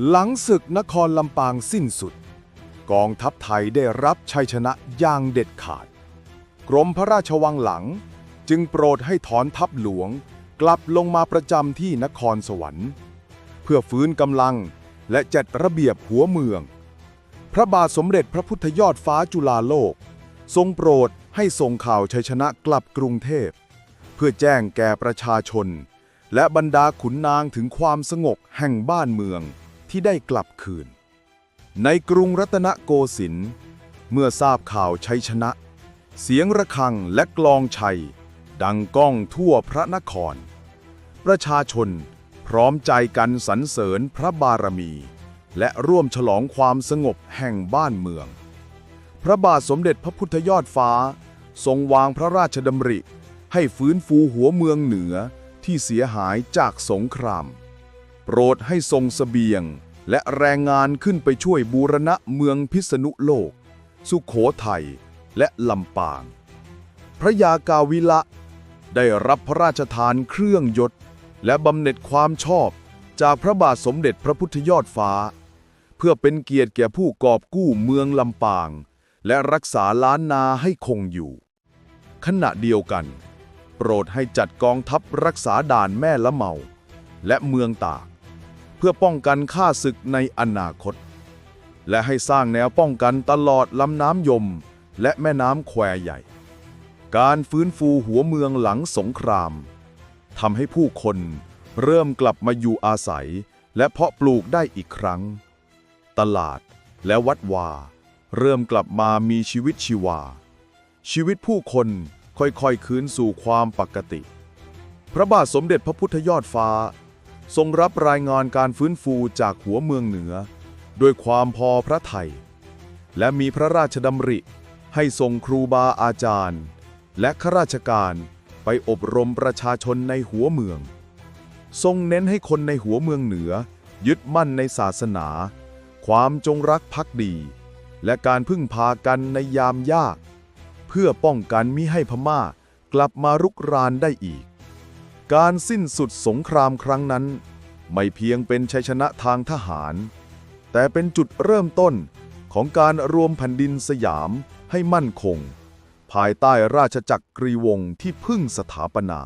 หลังศึกนครลำปางสิ้นสุด กองทัพไทยได้รับชัยชนะอย่างเด็ดขาด กรมพระราชวังหลังจึงโปรดให้ถอนทัพหลวงกลับลงมาประจำที่นครสวรรค์ เพื่อฟื้นกำลังและจัดระเบียบหัวเมือง พระบาทสมเด็จพระพุทธยอดฟ้าจุฬาโลก ทรงโปรดให้ส่งข่าวชัยชนะกลับกรุงเทพ เพื่อแจ้งแก่ประชาชน และบรรดาขุนนางถึงความสงบแห่งบ้านเมือง ที่ได้กลับคืน ในกรุงรัตนโกสินทร์เมื่อทราบข่าวชัยชนะ เสียงระฆังและกลองชัย ดังก้องทั่วพระนคร ประชาชนพร้อมใจกันสรรเสริญพระบารมี และร่วมฉลองความสงบแห่งบ้านเมือง พระบาทสมเด็จพระพุทธยอดฟ้า ทรงวางพระราชดำริ ให้ฟื้นฟูหัวเมืองเหนือที่เสียหายจากสงคราม โปรดให้ทรงสเสบียง และแรงงานขึ้นไปช่วยบูรณะเมืองพิษณุโลก สุขโขทัยและลำปาง พระยากาวิละ ได้รับพระราชทานเครื่องยศ และบำเหน็จความชอบจากพระบาทสมเด็จพระพุทธยอดฟ้า เพื่อเป็นเกียรติแก่ผู้กอบกู้เมืองลำปาง และรักษาล้านนาให้คงอยู่ ขณะเดียวกัน โปรดให้จัดกองทัพรักษาด่านแม่ละเมา และเมืองตาก พื่อป้องกันข้าศึกในอนาคต และให้สร้างแนวป้องกันตลอดลำน้ำยม และแม่น้ำแควใหญ่ การฟื้นฟูหัวเมืองหลังสงครามทำให้ผู้คนเริ่มกลับมาอยู่อาศัย และเพาะปลูกได้อีกครั้ง ตลาดและวัดวา เริ่มกลับมามีชีวิตชีวา ชีวิตผู้คนค่อยๆคืนสู่ความปกติ พระบาทสมเด็จพระพุทธยอดฟ้า ทรงรับรายงานการฟื้นฟูจากหัวเมืองเหนือ ด้วยความพอพระทัยและมีพระราชดำริให้ทรงครูบาอาจารย์ และข้าราชการไปอบรมประชาชนในหัวเมือง ทรงเน้นให้คนในหัวเมืองเหนือ ยึดมั่นในศาสนา ความจงรักภักดี และการพึ่งพากันในยามยาก เพื่อป้องกันมิให้พม่ากลับมารุกรานได้อีก การสิ้นสุดสงครามครั้งนั้น ไม่เพียงเป็นชัยชนะทางทหาร แต่เป็นจุดเริ่มต้นของการรวมแผ่นดินสยามให้มั่นคง ภายใต้ราชจักรีวงศ์ที่พึ่งสถาปนา